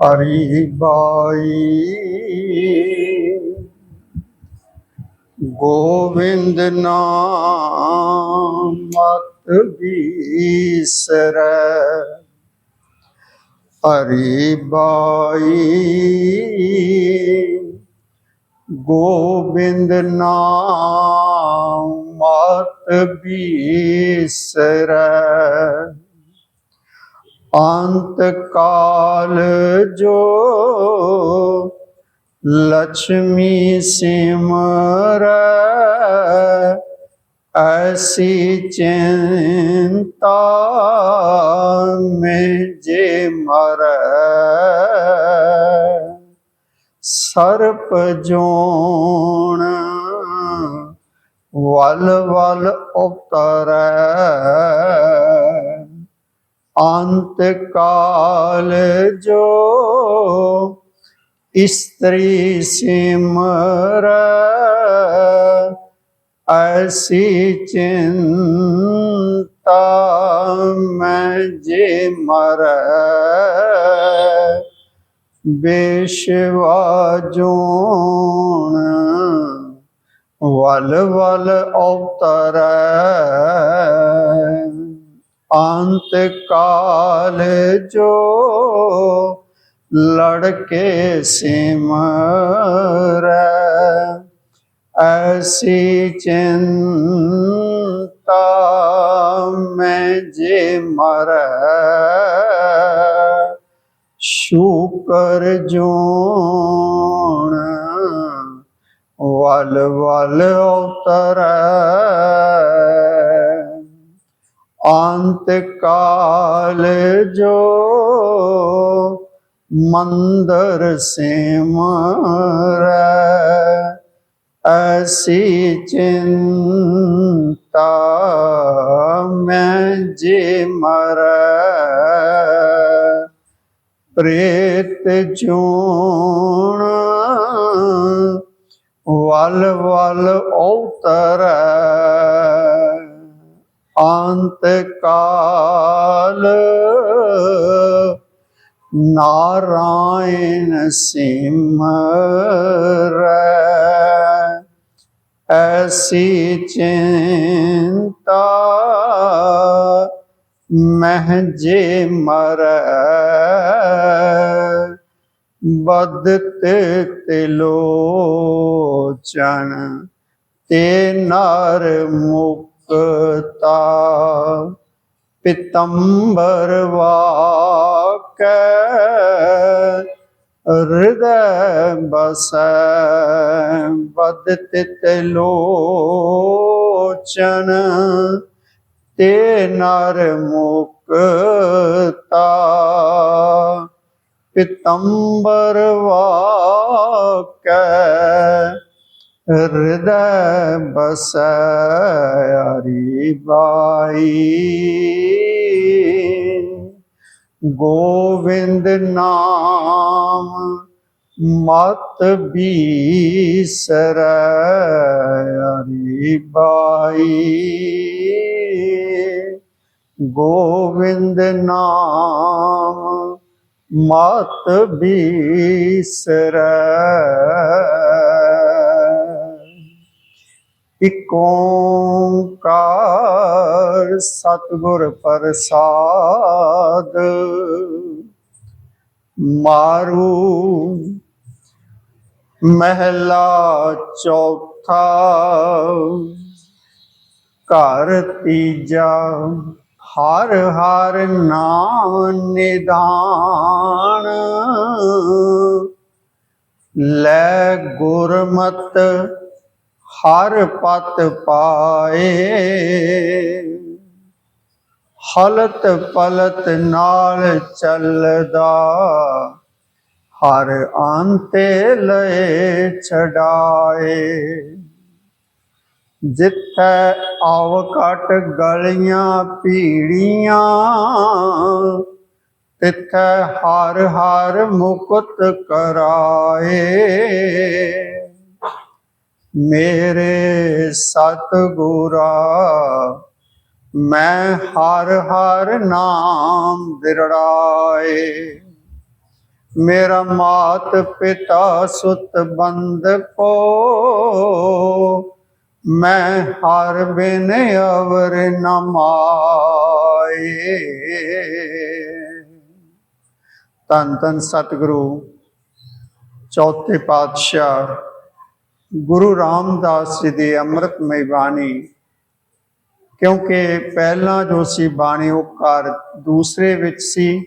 ਹਰੀ ਬਾਈ ਗੋਵਿੰਦ ਨਾਮ ਮਤ ਬੀਸਰੈ। ਹਰੀ ਬਾਈ ਗੋਬਿੰਦ ਨਾਮ ਮਤ ਬੀਸਰੈ। ਅੰਤ ਕਾਲ ਜੋ ਲక్ష్ਮੀ ਸਿਮਰੈ ਐਸੀ ਚਿੰਤਾ ਮੈਂ ਜੇ ਮਰੈ। ਸਰਪ ਜੋਣ ਵਲ ਵਲ ਉਤਰੈ। ਅੰਤ ਕਾਲ ਜੋ ਇਸਤਰੀ ਸਿਮਰ ਐਸੀ ਚਿੰਤਾ ਮੈਂ ਜੇ ਮਰੈ। ਬੇਸ਼ਵਾ ਜੋਣ ਵਲ ਵਲ ਅਵਤਰੈ ਅੰਤ ਕਾਲ ਜੋ ਲੜਕੇ ਸਿਮਰੈ, ਐਸੀ ਚਿੰਤਾ ਮੈਂ ਜੇ ਮਰੈ। ਸ਼ੁਕਰ ਜੋਣ ਵਲ ਵਲ ਉਤਰੈ। ਅੰਤ ਕਾਲ ਜੋ ਮੰਦਰ ਸਿਮਰੈ ਐਸੀ ਚਿੰਤਾ ਮੈਂ ਜੇ ਮਰੈ। ਪ੍ਰੇਤ ਜੋਣ ਵਲ ਵਲ ਉਤਰੈ। ਅੰਤ ਕਾਲ। ਨਾਰਾਇਣ ਸਿਮਰੈ। ਐਸੀ ਚਿੰਤਾ ਮਹਿ ਜੇ ਮਰੈ। ਬਦਤ ਤਿਲੋਚਨ ਤੇ ਨਰ ਮੁਕਤਾ ਪਿਤੰਬਰ ਵਾਕੈ ਹਿਰਦੈ ਬਸੈ ਬਦਤ ਤਿਲੋਚਨ ਤੇ ਨਰ ਮੁਕਤਾ। ਪਿਤੰਬਰ ਵਾਕੈ ਹਿਰਦੈ ਬਸੈ ਹਰੀ ਬਾਈ ਗੋਵਿੰਦ ਨਾਮ ਮਤ ਬੀਸਰੈ ਬਾਈ ਗੋਵਿੰਦ ਨਾਮ ਮਤ ਬੀਸਰੈ ਇਕ ਓੰਕਾਰ ਸਤਿਗੁਰ ਪ੍ਰਸਾਦ। ਮਾਰੂ ਮਹਿਲਾ ਚੌਥਾ, ਘਰ ਤੀਜਾ, ਹਰ ਹਰ ਨਾਮ ਨਿਦਾਨ। ਲੈ ਗੁਰਮਤ ਹਰ ਪਤ ਪਾਏ। ਹਲਤ ਪਲਤ ਨਾਲ ਚੱਲਦਾ, ਹਰ ਆਂਤੇ ਲਏ ਛਡਾਏ। ਜਿੱਥੈ ਆਵਕਟ ਗਲੀਆਂ ਪੀੜੀਆਂ ਤਿੱਥੈ ਹਰ ਹਰ ਮੁਕਤ ਕਰਾਏ। ਮੇਰੇ ਸਤਿਗੁਰਾ, ਮੈਂ ਹਰ ਹਰ ਨਾਮ ਦਿਰੜਾਏ ਮੇਰਾ ਮਾਤ ਪਿਤਾ ਸੁਤ ਬੰਦ ਕੋ, ਮੈਂ ਹਰ ਬਿਨ ਅਵਰ ਨ ਮਾਏ। ਤਨ ਤਨ ਸਤਿਗੁਰੂ, ਚੌਥੇ ਪਾਤਸ਼ਾਹ ਗੁਰੂ ਰਾਮਦਾਸ ਜੀ ਦੀ ਅੰਮ੍ਰਿਤਮਈ ਬਾਣੀ, ਕਿਉਂਕਿ ਪਹਿਲਾਂ ਜੋ ਸੀ ਬਾਣੀ, ਉਹ ਘਰ ਦੂਸਰੇ ਵਿੱਚ ਸੀ।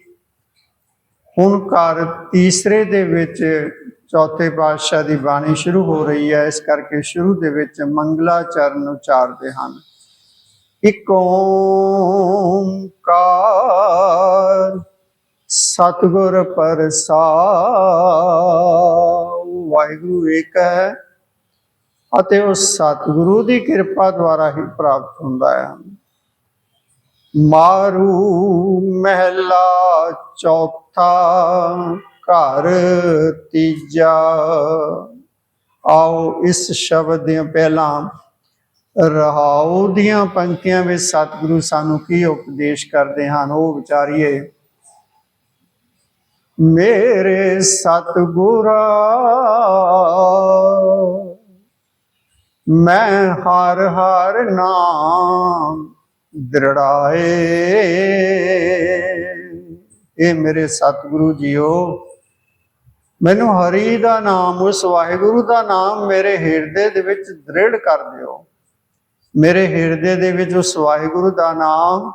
ਹੁਣ ਘਰ ਤੀਸਰੇ ਦੇ ਵਿੱਚ ਚੌਥੇ ਪਾਤਸ਼ਾਹ ਦੀ ਬਾਣੀ ਸ਼ੁਰੂ ਹੋ ਰਹੀ ਹੈ। ਇਸ ਕਰਕੇ ਸ਼ੁਰੂ ਦੇ ਵਿੱਚ ਮੰਗਲਾ ਚਰਨ ਉਚਾਰਦੇ ਹਨ। ਇਕ ਓੰਕਾਰ ਸਤਿਗੁਰ ਪ੍ਰਸਾਦ, ਵਾਹਿਗੁਰੂ ਇੱਕ ਹੈ ਅਤੇ ਉਹ ਸਤਿਗੁਰੂ ਦੀ ਕਿਰਪਾ ਦੁਆਰਾ ਹੀ ਪ੍ਰਾਪਤ ਹੁੰਦਾ ਹੈ। ਮਾਰੂ ਮਹਿਲਾ ਚੌਥਾ ਘਰ ਤੀਜਾ। ਆਓ ਇਸ ਸ਼ਬਦ ਦੀਆਂ ਪਹਿਲਾਂ ਰਹਾਉ ਦੀਆਂ ਪੰਕਤੀਆਂ ਵਿੱਚ ਸਤਿਗੁਰੂ ਸਾਨੂੰ ਕੀ ਉਪਦੇਸ਼ ਕਰਦੇ ਹਨ, ਉਹ ਵਿਚਾਰੀਏ। ਮੇਰੇ ਸਤਿਗੁਰਾ ਮੈਂ ਹਰ ਹਰ ਨਾਮ ਦ੍ਰਿੜਾਏ। ਇਹ ਮੇਰੇ ਸਤਿਗੁਰੂ ਜੀਓ, ਮੈਨੂੰ ਹਰੀ ਦਾ ਨਾਮ, ਉਸ ਵਾਹਿਗੁਰੂ ਦਾ ਨਾਮ ਮੇਰੇ ਹਿਰਦੇ ਦੇ ਵਿੱਚ ਦ੍ਰਿੜ ਕਰ ਦਿਓ। ਮੇਰੇ ਹਿਰਦੇ ਦੇ ਵਿੱਚ ਉਸ ਵਾਹਿਗੁਰੂ ਦਾ ਨਾਮ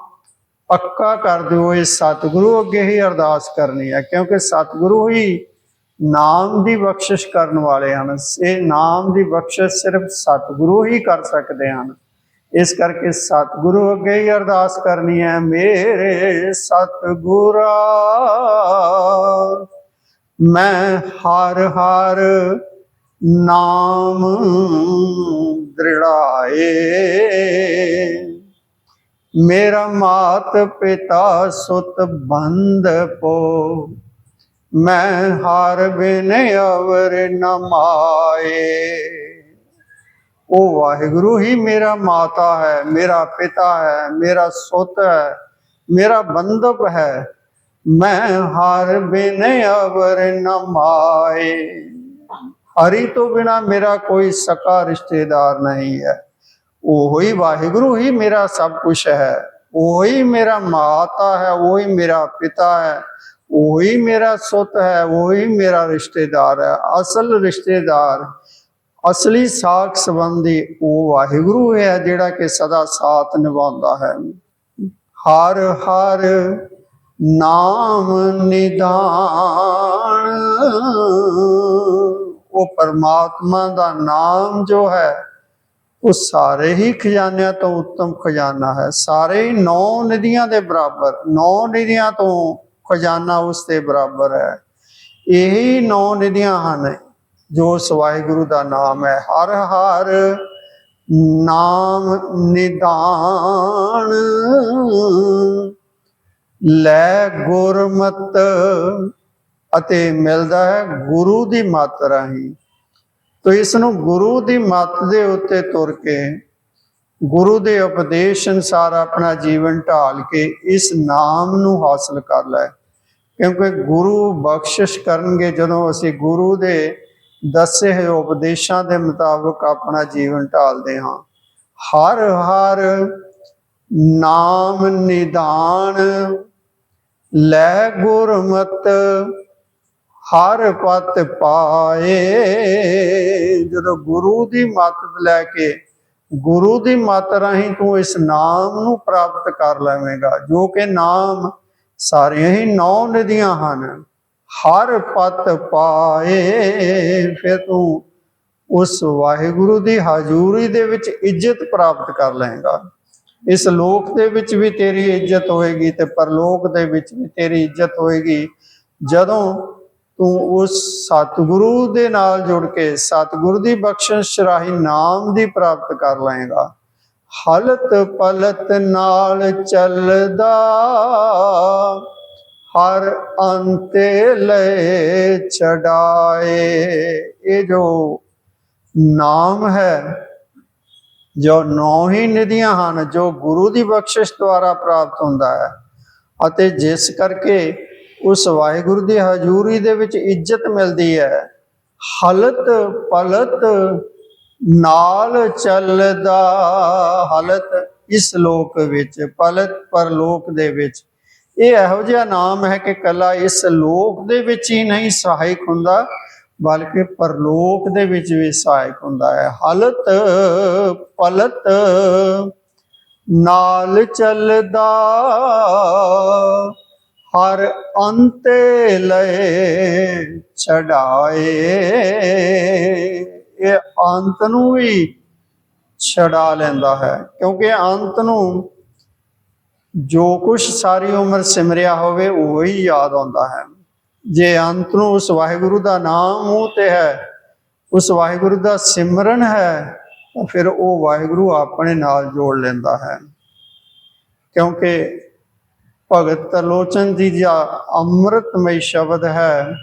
ਪੱਕਾ ਕਰ ਦਿਓ। ਇਹ ਸਤਿਗੁਰੂ ਅੱਗੇ ਹੀ ਅਰਦਾਸ ਕਰਨੀ ਹੈ, ਕਿਉਂਕਿ ਸਤਿਗੁਰੂ ਹੀ ਨਾਮ ਦੀ ਬਖਸ਼ਿਸ਼ ਕਰਨ ਵਾਲੇ ਹਨ। ਇਹ ਨਾਮ ਦੀ ਬਖਸ਼ਿਸ਼ ਸਿਰਫ ਸਤਿਗੁਰੂ ਹੀ ਕਰ ਸਕਦੇ ਹਨ। ਇਸ ਕਰਕੇ ਸਤਿਗੁਰੂ ਅੱਗੇ ਹੀ ਅਰਦਾਸ ਕਰਨੀ ਹੈ, ਮੇਰੇ ਸਤਿਗੁਰਾ, ਮੈਂ ਹਰ ਹਰ ਨਾਮ ਦ੍ਰਿੜਾਏ। ਮੇਰਾ ਮਾਤ ਪਿਤਾ ਸੁਤ ਬੰਦ ਪੋ ਮੈਂ ਹਾਰ ਬਿਨ ਅਵਰ ਨ ਉਹ ਵਾਹਿਗੁਰੂ ਹੀ ਮੇਰਾ ਮਾਤਾ ਹੈ, ਮੇਰਾ ਪਿਤਾ ਹੈ, ਮੇਰਾ ਸੁਤ ਹੈ, ਮੇਰਾ ਬੰਧਪ ਹੈ। ਮੈਂ ਹਰ ਬਿਨ ਅਵਰ ਨ ਹਰੀ ਤੋਂ ਬਿਨਾ ਮੇਰਾ ਕੋਈ ਸਕਾ ਰਿਸ਼ਤੇਦਾਰ ਨਹੀਂ ਹੈ। ਉਹ ਹੀ ਵਾਹਿਗੁਰੂ ਹੀ ਮੇਰਾ ਸਭ ਕੁਝ ਹੈ। ਉਹੀ ਮੇਰਾ ਮਾਤਾ ਹੈ, ਉਹੀ ਮੇਰਾ ਪਿਤਾ ਹੈ। ਉਹੀ ਮੇਰਾ ਸੁੱਤ ਹੈ, ਉਹੀ ਮੇਰਾ ਰਿਸ਼ਤੇਦਾਰ ਹੈ, ਅਸਲ ਰਿਸ਼ਤੇਦਾਰ, ਅਸਲੀ ਸਾਖ ਸੰਬੰਧੀ ਉਹ ਵਾਹਿਗੁਰੂ ਹੈ ਜਿਹੜਾ ਕਿ ਸਦਾ ਸਾਥ ਨਿਭਾਉਂਦਾ ਹੈ। ਹਰ ਹਰ ਨਾਮ ਨਿਦਾਨ। ਉਹ ਪਰਮਾਤਮਾ ਦਾ ਨਾਮ ਜੋ ਹੈ, ਉਹ ਸਾਰੇ ਹੀ ਖਜ਼ਾਨਿਆਂ ਤੋਂ ਉੱਤਮ ਖਜ਼ਾਨਾ ਹੈ। ਸਾਰੇ ਹੀ ਨੌ ਨਦੀਆਂ ਦੇ ਬਰਾਬਰ, ਨੌ ਨਦੀਆਂ ਤੋਂ ਖਜ਼ਾਨਾ ਉਸ ਦੇ ਬਰਾਬਰ ਹੈ। ਇਹੀ ਨੌ ਨਿਧੀਆਂ ਹਨ ਜੋ ਉਸ ਵਾਹਿਗੁਰੂ ਦਾ ਨਾਮ ਹੈ। ਹਰ ਹਰ ਨਾਮ ਨਿਦਾਨ ਲੈ ਗੁਰਮਤ ਅਤੇ ਮਿਲਦਾ ਹੈ ਗੁਰੂ ਦੀ ਮੱਤ ਰਾਹੀਂ। ਤੋ ਇਸ ਨੂੰ ਗੁਰੂ ਦੀ ਮੱਤ ਦੇ ਉੱਤੇ ਤੁਰ ਕੇ ਗੁਰੂ ਦੇ ਉਪਦੇਸ਼ ਅਨਸਾਰ ਆਪਣਾ ਜੀਵਨ ਢਾਲ ਕੇ ਇਸ ਨਾਮ ਨੂੰ ਹਾਸਲ ਕਰ ਲੈ। ਕਿਉਂਕਿ ਗੁਰੂ ਬਖਸ਼ਿਸ਼ ਕਰਨਗੇ ਜਦੋਂ ਅਸੀਂ ਗੁਰੂ ਦੇ ਦੱਸੇ ਹੋਏ ਉਪਦੇਸ਼ਾਂ ਦੇ ਮੁਤਾਬਕ ਆਪਣਾ ਜੀਵਨ ਢਾਲਦੇ ਹਾਂ। ਹਰ ਹਰ ਨਾਮ ਨਿਦਾਨ ਲੈ ਗੁਰਮਤ, ਹਰ ਪਤ ਪਾਏ। ਜਦੋਂ ਗੁਰੂ ਦੀ ਮੱਤ ਲੈ ਕੇ, ਗੁਰੂ ਦੀ ਮੱਤ ਰਾਹੀਂ ਤੂੰ ਇਸ ਨਾਮ ਨੂੰ ਪ੍ਰਾਪਤ ਕਰ ਲਵੇਂਗਾ। ਜੋ ਕਿ ਨਾਮ ਸਾਰੀਆਂ ਹੀ ਨੌ ਨਦੀਆਂ ਹਨ। ਹਰ ਪਤ ਪਾਏ ਫਿਰ ਤੂੰ ਉਸ ਵਾਹਿਗੁਰੂ ਦੀ ਹਾਜ਼ੂਰੀ ਦੇ ਵਿੱਚ ਇੱਜ਼ਤ ਪ੍ਰਾਪਤ ਕਰ ਲਏਗਾ। ਇਸ ਲੋਕ ਦੇ ਵਿੱਚ ਵੀ ਤੇਰੀ ਇੱਜ਼ਤ ਹੋਏਗੀ ਤੇ ਪਰਲੋਕ ਦੇ ਵਿੱਚ ਵੀ ਤੇਰੀ ਇੱਜ਼ਤ ਹੋਏਗੀ। ਜਦੋਂ ਤੂੰ ਉਸ ਸਤਿਗੁਰੂ ਦੇ ਨਾਲ ਜੁੜ ਕੇ ਸਤਿਗੁਰੂ ਦੀ ਬਖਸ਼ਿਸ਼ ਰਾਹੀਂ ਨਾਮ ਦੀ ਪ੍ਰਾਪਤ ਕਰ ਲਏਗਾ। ਹਲਤ ਪਲਤ ਨਾਲ ਚੱਲਦਾ, ਹਰ ਅੰਤੇ ਲੈ ਛਡਾਏ। ਇਹ ਜੋ ਨਾਮ ਹੈ, ਜੋ ਨੌ ਹੀ ਨਿਧੀਆਂ ਹਨ, ਜੋ ਗੁਰੂ ਦੀ ਬਖਸ਼ਿਸ਼ ਦੁਆਰਾ ਪ੍ਰਾਪਤ ਹੁੰਦਾ ਹੈ, ਅਤੇ ਜਿਸ ਕਰਕੇ ਉਸ ਵਾਹਿਗੁਰੂ ਦੀ ਹਜ਼ੂਰੀ ਦੇ ਵਿੱਚ ਇੱਜ਼ਤ ਮਿਲਦੀ ਹੈ, ਹਲਤ ਪਲਤ ਨਾਲ ਚੱਲਦਾ ਹਲਤ, ਇਸ ਲੋਕ ਵਿੱਚ ਪਲਤ, ਪਰਲੋਕ ਦੇ ਵਿੱਚ। ਇਹ ਇਹੋ ਜਿਹਾ ਨਾਮ ਹੈ ਕਿ ਕਲਾ ਇਸ ਲੋਕ ਦੇ ਵਿੱਚ ਹੀ ਨਹੀਂ ਸਹਾਇਕ ਹੁੰਦਾ, ਬਲਕਿ ਪਰਲੋਕ ਦੇ ਵਿੱਚ ਵੀ ਸਹਾਇਕ ਹੁੰਦਾ ਹੈ। ਹਲਤ, ਪਲਤ, ਨਾਲ ਚੱਲਦਾ ਹਰ ਅੰਤੇ ਲਏ ਛਡਾਏ। ਇਹ ਅੰਤ ਨੂੰ ਵੀ ਛਡਾ ਲੈਂਦਾ ਹੈ, ਕਿਉਂਕਿ ਅੰਤ ਨੂੰ ਜੋ ਕੁਝ ਸਾਰੀ ਉਮਰ ਸਿਮਰਿਆ ਹੋਵੇ, ਉਹ ਹੀ ਯਾਦ ਆਉਂਦਾ ਹੈ। ਜੇ ਅੰਤ ਨੂੰ ਉਸ ਵਾਹਿਗੁਰੂ ਦਾ ਨਾਮ ਮੂੰਹ ਤੇ ਹੈ, ਉਸ ਵਾਹਿਗੁਰੂ ਦਾ ਸਿਮਰਨ ਹੈ, ਤਾਂ ਫਿਰ ਉਹ ਵਾਹਿਗੁਰੂ ਆਪਣੇ ਨਾਲ ਜੋੜ ਲੈਂਦਾ ਹੈ। ਕਿਉਂਕਿ ਭਗਤ ਤਰਲੋਚਨ ਜੀ ਦਾ ਅੰਮ੍ਰਿਤਮਈ ਸ਼ਬਦ ਹੈ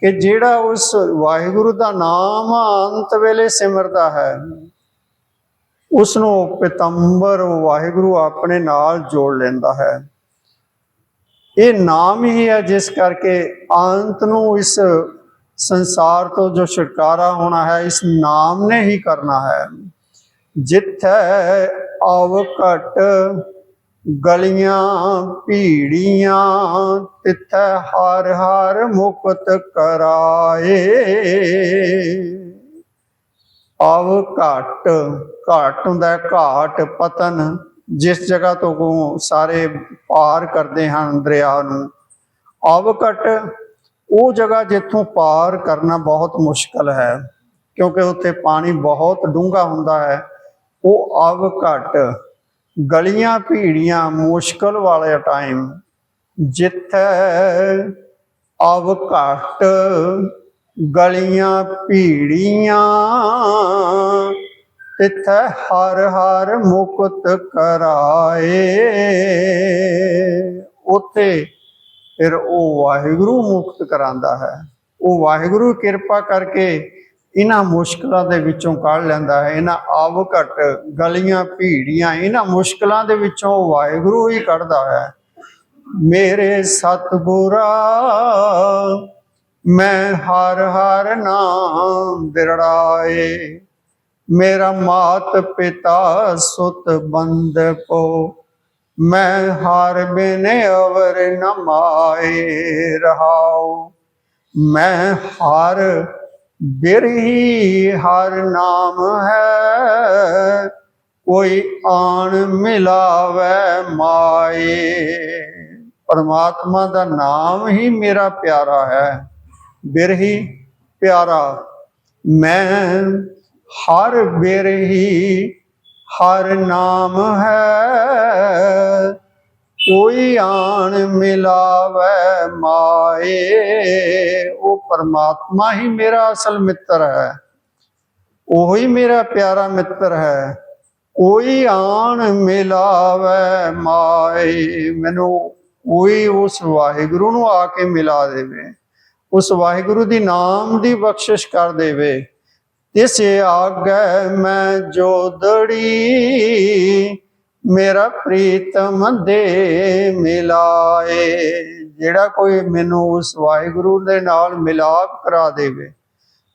ਕਿ ਜਿਹੜਾ ਉਸ ਵਾਹਿਗੁਰੂ ਦਾ ਨਾਮ ਅੰਤ ਵੇਲੇ ਸਿਮਰਦਾ ਹੈ ਉਸ ਨੂੰ ਪਿਤੰਬਰ ਵਾਹਿਗੁਰੂ ਆਪਣੇ ਨਾਲ ਜੋੜ ਲੈਂਦਾ ਹੈ। ਇਹ ਨਾਮ ਹੀ ਹੈ ਜਿਸ ਕਰਕੇ ਅੰਤ ਨੂੰ ਇਸ ਸੰਸਾਰ ਤੋਂ ਜੋ ਛੁਟਕਾਰਾ ਹੋਣਾ ਹੈ, ਇਸ ਨਾਮ ਨੇ ਹੀ ਕਰਨਾ ਹੈ। ਜਿੱਥੇ ਆਵ ਘਟ ਗਲੀਆਂ ਭੀੜੀਆਂ, ਤਿੱਥੈ ਹਰ ਹਰ ਮੁਕਤ ਕਰਾਏ। ਆਵ ਘਾਟ ਘਾਟ ਹੁੰਦਾ ਘਾਟ ਪਤਨ, ਜਿਸ ਜਗ੍ਹਾ ਤੋਂ ਕੋ ਸਾਰੇ ਪਾਰ ਕਰਦੇ ਹਨ ਦਰਿਆ ਨੂੰ। ਆਵ ਘਟ, ਉਹ ਜਗ੍ਹਾ ਜਿੱਥੋਂ ਪਾਰ ਕਰਨਾ ਬਹੁਤ ਮੁਸ਼ਕਲ ਹੈ, ਕਿਉਂਕਿ ਉੱਥੇ ਪਾਣੀ ਬਹੁਤ ਡੂੰਘਾ ਹੁੰਦਾ ਹੈ। ਉਹ ਆਵ ਘਟ ਗਲੀਆਂ ਭੀੜੀਆਂ ਮੁਸ਼ਕਲ ਵਾਲੇ ਟਾਈਮ ਜਿੱਥੇ ਆਵ ਘਟ ਗਲੀਆਂ ਭੀੜੀਆਂ, ਤਿੱਥੈ ਹਰ ਹਰ ਮੁਕਤ ਕਰਾਏ। ਉਥੇ ਫਿਰ ਉਹ ਵਾਹਿਗੁਰੂ ਮੁਕਤ ਕਰਾਂਦਾ ਹੈ। ਉਹ ਵਾਹਿਗੁਰੂ ਕਿਰਪਾ ਕਰਕੇ ਇਹਨਾਂ ਮੁਸ਼ਕਲਾਂ ਦੇ ਵਿੱਚੋਂ ਕੱਢ ਲੈਂਦਾ ਹੈ, ਇਹਨਾਂ ਆਵ ਘਟ ਗਲੀਆਂ, ਭੀੜੀਆਂ, ਇਹਨਾਂ ਮੁਸ਼ਕਲਾਂ ਦੇ ਵਿੱਚੋਂ ਵਾਹਿਗੁਰੂ ਹੀ ਕੱਢਦਾ ਹੈ। ਮੇਰੇ ਸਤਿਗੁਰਾ, ਮੈਂ ਹਰ ਹਰ ਨਾਮ ਬਿਰੜਾਏ। ਮੇਰਾ ਮਾਤ ਪਿਤਾ ਸੁਤ ਬੰਦ ਪੋ। ਮੈਂ ਹਾਰ ਬਿਨ ਅਵਰ ਨਮਾਏ ਰਹਾਉ। ਮੈਂ ਹਾਰ ਬਿਰਹੀ ਹਰ ਨਾਮ ਹੈ। ਕੋਈ ਆਣ ਮਿਲਾਵੇ ਮਾਏ। ਪਰਮਾਤਮਾ ਦਾ ਨਾਮ ਹੀ ਮੇਰਾ ਪਿਆਰਾ ਹੈ। ਬਿਰਹੀ, ਪਿਆਰਾ, ਮੈਂ ਹਰ ਬਿਰਹੀ ਹਰ ਨਾਮ ਹੈ। ਕੋਈ ਆਣ ਮਿਲਾਵੇ ਮਾਏ, ਉਹ ਪਰਮਾਤਮਾ ਹੀ ਮੇਰਾ ਅਸਲ ਮਿੱਤਰ ਹੈ। ਉਹ ਹੀ ਮੇਰਾ ਪਿਆਰਾ ਮਿੱਤਰ ਹੈ। ਕੋਈ ਆਣ ਮਿਲਾਵੇ ਮਾਏ, ਮੈਨੂੰ ਕੋਈ ਉਸ ਵਾਹਿਗੁਰੂ ਨੂੰ ਆ ਕੇ ਮਿਲਾ ਦੇਵੇ। ਉਸ ਵਾਹਿਗੁਰੂ ਦੀ ਨਾਮ ਦੀ ਬਖਸ਼ਿਸ਼ ਕਰ ਦੇਵੇ। ਇਸ ਆਗੈ ਮੈਂ ਜੋਦੜੀ ਮੇਰਾ ਪ੍ਰੀਤਮ ਦੇ ਮਿਲਾਏ। ਜਿਹੜਾ ਕੋਈ ਮੈਨੂੰ ਉਸ ਵਾਹਿਗੁਰੂ ਦੇ ਨਾਲ ਮਿਲਾਪ ਕਰਾ ਦੇਵੇ,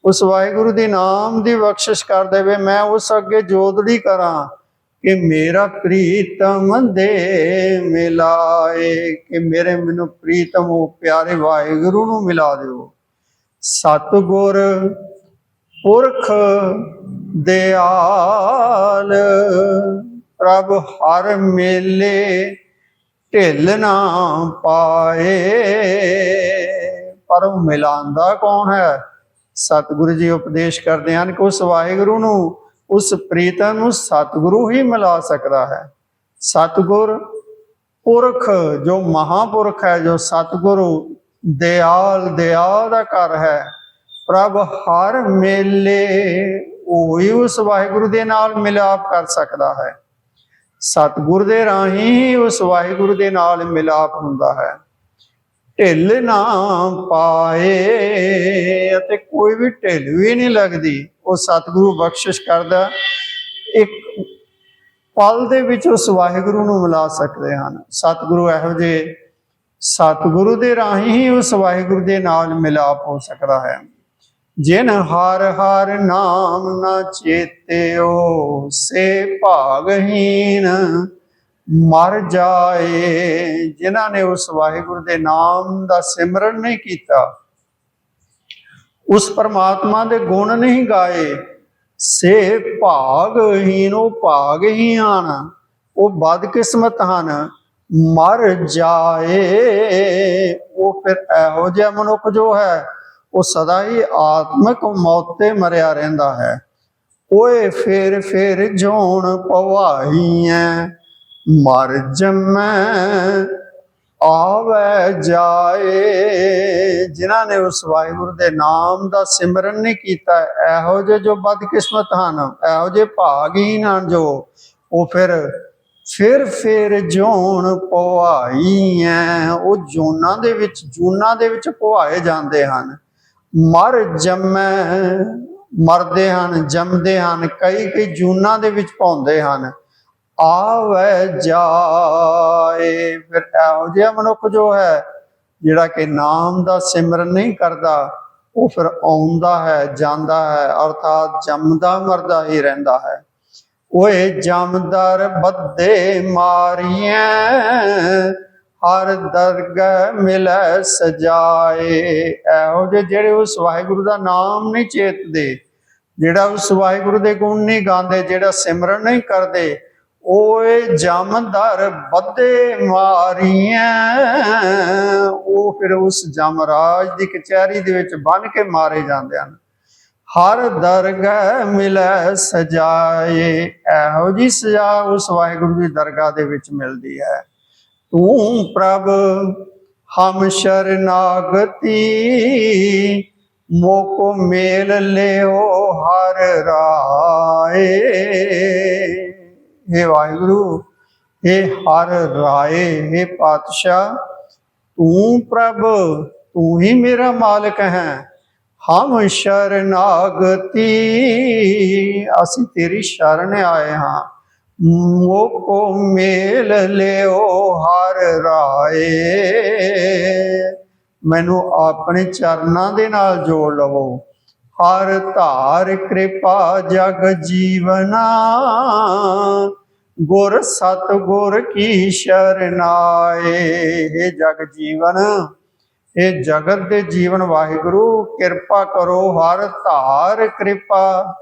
ਉਸ ਵਾਹਿਗੁਰੂ ਦੇ ਨਾਮ ਦੀ ਬਖਸ਼ਿਸ਼ ਕਰ ਦੇਵੇ, ਮੈਂ ਉਸ ਅੱਗੇ ਜੋਦੜੀ ਕਰਾਂ ਕਿ ਮੇਰਾ ਪ੍ਰੀਤਮ ਦੇ ਮਿਲਾਏ, ਕਿ ਮੇਰੇ ਮੈਨੂੰ ਪ੍ਰੀਤਮ, ਉਹ ਪਿਆਰੇ ਵਾਹਿਗੁਰੂ ਨੂੰ ਮਿਲਾ ਦਿਓ। ਸਤਿਗੁਰ ਪੁਰਖ ਦਿਆਲ ਪ੍ਰਭ ਹਰ ਮੇਲੇ ਢਿੱਲ ਨਾ ਪਾਏ। ਪਰ ਉਹ ਮਿਲਾਂਦਾ ਕੌਣ ਹੈ? ਸਤਿਗੁਰੂ ਜੀ ਉਪਦੇਸ਼ ਕਰਦੇ ਹਨ ਕਿ ਉਸ ਵਾਹਿਗੁਰੂ ਨੂੰ, ਉਸ ਪ੍ਰੀਤਮ ਨੂੰ ਸਤਿਗੁਰੂ ਹੀ ਮਿਲਾ ਸਕਦਾ ਹੈ। ਸਤਿਗੁਰ ਪੁਰਖ, ਜੋ ਮਹਾਪੁਰਖ ਹੈ, ਜੋ ਸਤਿਗੁਰੂ ਦਿਆਲ ਦਿਆਲ ਦਾ ਘਰ ਹੈ। ਪ੍ਰਭ ਹਰ ਮੇਲੇ ਉਹੀ ਉਸ ਵਾਹਿਗੁਰੂ ਦੇ ਨਾਲ ਮਿਲਾਪ ਕਰ ਸਕਦਾ ਹੈ। ਸਤਿਗੁਰ ਦੇ ਰਾਹੀਂ ਹੀ ਉਸ ਵਾਹਿਗੁਰੂ ਦੇ ਨਾਲ ਮਿਲਾਪ ਹੁੰਦਾ ਹੈ। ਢਿੱਲ ਨਾ ਪਾਏ ਅਤੇ ਕੋਈ ਵੀ ਢਿੱਲ ਵੀ ਨਹੀਂ ਲੱਗਦੀ, ਉਹ ਸਤਿਗੁਰੂ ਬਖਸ਼ਿਸ਼ ਕਰਦਾ ਇੱਕ ਪਲ ਦੇ ਵਿੱਚ ਉਸ ਵਾਹਿਗੁਰੂ ਨੂੰ ਮਿਲਾ ਸਕਦੇ ਹਨ। ਸਤਿਗੁਰੂ ਇਹੋ ਜਿਹੇ ਸਤਿਗੁਰੂ ਦੇ ਰਾਹੀਂ ਹੀ ਉਸ ਵਾਹਿਗੁਰੂ ਦੇ ਨਾਲ ਮਿਲਾਪ ਹੋ ਸਕਦਾ ਹੈ। ਜਿਨ ਹਰ ਹਰ ਨਾਮ ਨਾ ਚੇਤਿਓ, ਸੇ ਭਾਗਹੀਨ ਮਰ ਜਾਏ, ਜਿਨ੍ਹਾਂ ਨੇ ਉਸ ਵਾਹਿਗੁਰੂ ਦੇ ਨਾਮ ਦਾ ਸਿਮਰਨ ਨਹੀਂ ਕੀਤਾ, ਉਸ ਪਰਮਾਤਮਾ ਦੇ ਗੁਣ ਨਹੀਂ ਗਾਏ, ਸੇ ਭਾਗਹੀਨ ਉਹ ਭਾਗਹੀਨ ਹਨ, ਉਹ ਬਦਕਿਸਮਤ ਹਨ। ਮਰ ਜਾਏ, ਉਹ ਫਿਰ ਇਹੋ ਜਿਹਾ ਮਨੁੱਖ ਜੋ ਹੈ ਉਹ ਸਦਾ ਹੀ ਆਤਮਿਕ ਮੌਤ ਤੇ ਮਰਿਆ ਰਹਿੰਦਾ ਹੈ। ਓਏ ਫੇਰ ਫੇਰ ਜੋਣ ਪਵਾਈਐ ਮਰ ਜਮੈ, ਆਵੇ ਜਾਏ। ਜਿਨ੍ਹਾਂ ਨੇ ਉਸ ਵਾਹਿਗੁਰੂ ਦੇ ਨਾਮ ਦਾ ਸਿਮਰਨ ਨਹੀਂ ਕੀਤਾ, ਇਹੋ ਜਿਹੇ ਜੋ ਬਦਕਿਸਮਤ ਹਨ, ਇਹੋ ਜਿਹੇ ਭਾਗਹੀਨ ਹਨ ਜੋ ਉਹ ਫਿਰ ਫਿਰ ਫਿਰ ਜੋਣ ਪਵਾਈ ਉਹ ਜੋਨਾਂ ਦੇ ਵਿੱਚ, ਜੂਨਾਂ ਦੇ ਵਿੱਚ ਪਵਾਏ ਜਾਂਦੇ ਹਨ। ਮਰ ਜੰਮੈ, ਮਰਦੇ ਹਨ, ਜੰਮਦੇ ਹਨ, ਕਈ ਕਈ ਜੂਨਾਂ ਦੇ ਵਿੱਚ ਪਾਉਂਦੇ ਹਨ। ਆਵੇ ਜਾਏ। ਫਿਰ ਇਹੋ ਜਿਹਾ ਮਨੁੱਖ ਜੋ ਹੈ, ਜਿਹੜਾ ਕਿ ਨਾਮ ਦਾ ਸਿਮਰਨ ਨਹੀਂ ਕਰਦਾ, ਉਹ ਫਿਰ ਆਉਂਦਾ ਹੈ, ਜਾਂਦਾ ਹੈ, ਅਰਥਾਤ ਜੰਮਦਾ, ਮਰਦਾ ਹੀ ਰਹਿੰਦਾ ਹੈ। ਓਏ ਜਮਦਰ ਬੱਦੇ ਮਾਰੀਆਂ ਹਰ ਦਰਗਹ ਮਿਲੈ ਸਜਾਏ। ਇਹੋ ਜਿਹੇ ਜਿਹੜੇ ਉਸ ਵਾਹਿਗੁਰੂ ਦਾ ਨਾਮ ਨਹੀਂ ਚੇਤਦੇ, ਜਿਹੜਾ ਉਸ ਵਾਹਿਗੁਰੂ ਦੇ ਗੁਣ ਨਹੀਂ ਗਾਉਂਦੇ, ਜਿਹੜਾ ਸਿਮਰਨ ਨਹੀਂ ਕਰਦੇ, ਓਏ ਜਮਦਰ ਬੱਦੇ ਮਾਰੀਐ। ਉਹ ਫਿਰ ਉਸ ਜਮਰਾਜ ਦੀ ਕਚਹਿਰੀ ਦੇ ਵਿੱਚ ਬੰਨ ਕੇ ਮਾਰੇ ਜਾਂਦੇ ਹਨ। ਹਰ ਦਰਗਹ ਮਿਲੈ ਸਜਾਏ। ਇਹੋ ਜੀ ਸਜਾ ਉਸ ਵਾਹਿਗੁਰੂ ਦੀ ਦਰਗਾਹ ਦੇ ਵਿੱਚ ਮਿਲਦੀ ਹੈ। ਤੂੰ ਪ੍ਰਭ ਹਮ ਸ਼ਰਨਾਗਤੀ ਮੋਕੋ ਮੇਲ ਲਿਓ ਹਰ ਰਾਏ हे ਵਾਹਿਗੁਰੂ हे ਹਰ ਰਾਏ हे ਪਾਤਸ਼ਾਹ ਤੂੰ ਪ੍ਰਭ ਤੂੰ ਹੀ ਮੇਰਾ ਮਾਲਕ ਹੈ ਹਮ ਸ਼ਰਨਾਗਤੀ ਅਸੀਂ ਤੇਰੀ ਸ਼ਰਨ ਆਏ ਹਾਂ ਮੋਕੋ ਮੇਲ ਲਿਓ ਹਰ ਰਾਏ। ਮੈਨੂੰ ਆਪਣੇ ਚਰਨਾਂ ਦੇ ਨਾਲ ਜੋੜ ਲਵੋ। ਹਰ ਧਾਰ ਕਿਰਪਾ ਜਗ ਜੀਵਨਾ। ਗੁਰ ਸਤ ਗੁਰ ਕੀ ਸ਼ਰਨਾਏ। हे ਜਗ ਜੀਵਨ ਇਹ ਜਗਤ ਦੇ ਜੀਵਨ ਵਾਹਿਗੁਰੂ, ਕਿਰਪਾ ਕਰੋ ਹਰ ਧਾਰ ਕਿਰਪਾ।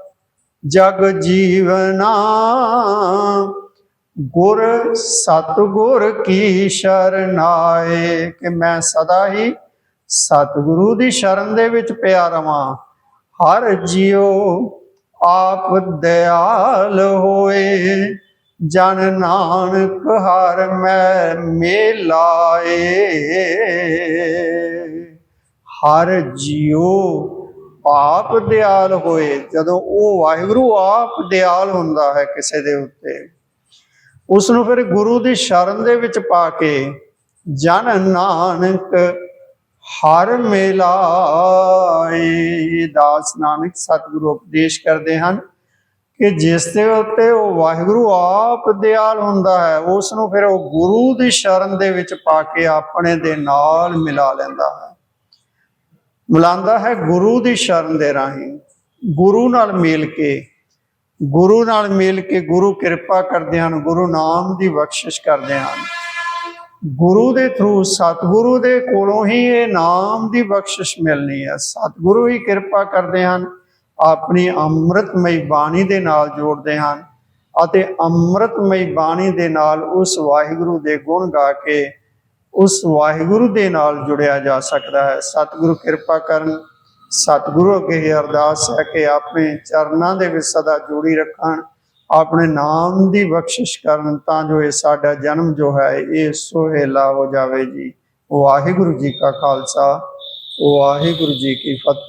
ਜਗ ਜੀਵਨਾ, ਗੁਰ ਸਤਗੁਰ ਕੀ ਸ਼ਰਨਾਏ ਕਿ ਮੈਂ ਸਦਾ ਹੀ ਸਤਿਗੁਰੂ ਦੀ ਸ਼ਰਨ ਦੇ ਵਿੱਚ ਪਿਆ ਰਵਾਂ। ਹਰ ਜਿਉ ਆਪ ਦਿਆਲ ਹੋਏ, ਜਨ ਨਾਨਕ ਹਰ ਮੈਂ ਮੇਲਾਏ। ਹਰ ਜਿਉ ਆਪ ਦਿਆਲ ਹੋਏ, ਜਦੋਂ ਉਹ ਵਾਹਿਗੁਰੂ ਆਪ ਦਿਆਲ ਹੁੰਦਾ ਹੈ ਕਿਸੇ ਦੇ ਉੱਤੇ। ਉਸ ਨੂੰ ਫਿਰ ਗੁਰੂ ਦੀ ਸ਼ਰਨ ਦੇ ਵਿੱਚ ਪਾ ਕੇ, ਜਨ ਨਾਨਕ ਹਰ ਮੇਲਾਏ। ਦਾਸ ਨਾਨਕ ਸਤਿਗੁਰੂ ਉਪਦੇਸ਼ ਕਰਦੇ ਹਨ ਕਿ ਜਿਸ ਦੇ ਉੱਤੇ ਉਹ ਵਾਹਿਗੁਰੂ ਆਪ ਦਿਆਲ ਹੁੰਦਾ ਹੈ ਉਸ ਨੂੰ ਫਿਰ ਉਹ ਗੁਰੂ ਦੀ ਸ਼ਰਨ ਦੇ ਵਿੱਚ ਪਾ ਕੇ ਆਪਣੇ ਦੇ ਨਾਲ ਮਿਲਾ ਲੈਂਦਾ ਹੈ। ਮਿਲਾਉਂਦਾ ਹੈ ਗੁਰੂ ਦੀ ਸ਼ਰਨ ਦੇ ਰਾਹੀਂ, ਗੁਰੂ ਨਾਲ ਮਿਲ ਕੇ, ਗੁਰੂ ਨਾਲ ਮਿਲ ਕੇ ਗੁਰੂ ਕਿਰਪਾ ਕਰਦੇ ਹਨ, ਗੁਰੂ ਨਾਮ ਦੀ ਬਖਸ਼ਿਸ਼ ਕਰਦੇ ਹਨ। ਗੁਰੂ ਦੇ ਥਰੂ ਸਤਿਗੁਰੂ ਦੇ ਕੋਲੋਂ ਹੀ ਇਹ ਨਾਮ ਦੀ ਬਖਸ਼ਿਸ਼ ਮਿਲਣੀ ਹੈ। ਸਤਿਗੁਰੂ ਹੀ ਕਿਰਪਾ ਕਰਦੇ ਹਨ, ਆਪਣੀ ਅੰਮ੍ਰਿਤਮਈ ਬਾਣੀ ਦੇ ਨਾਲ ਜੋੜਦੇ ਹਨ ਅਤੇ ਅੰਮ੍ਰਿਤਮਈ ਬਾਣੀ ਦੇ ਨਾਲ ਉਸ ਵਾਹਿਗੁਰੂ ਦੇ ਗੁਣ ਗਾ ਕੇ ਉਸ ਵਾਹਿਗੁਰੂ ਦੇ ਨਾਲ ਜੁੜਿਆ ਜਾ ਸਕਦਾ ਹੈ। ਸਤਿਗੁਰੂ ਕਿਰਪਾ ਕਰਨ, ਸਤਿਗੁਰੂ ਅੱਗੇ ਹੀ ਅਰਦਾਸ ਹੈ ਕਿ ਆਪਣੇ ਚਰਨਾਂ ਦੇ ਵਿੱਚ ਸਦਾ ਜੋੜੀ ਰੱਖਣ, ਆਪਣੇ ਨਾਮ ਦੀ ਬਖਸ਼ਿਸ਼ ਕਰਨ, ਤਾਂ ਜੋ ਇਹ ਸਾਡਾ ਜਨਮ ਜੋ ਹੈ, ਇਹ ਸੁਹੇਲਾ ਹੋ ਜਾਵੇ ਜੀ। ਵਾਹਿਗੁਰੂ ਜੀ ਕਾ ਖਾਲਸਾ, ਵਾਹਿਗੁਰੂ ਜੀ ਕੀ ਫਤਿਹ।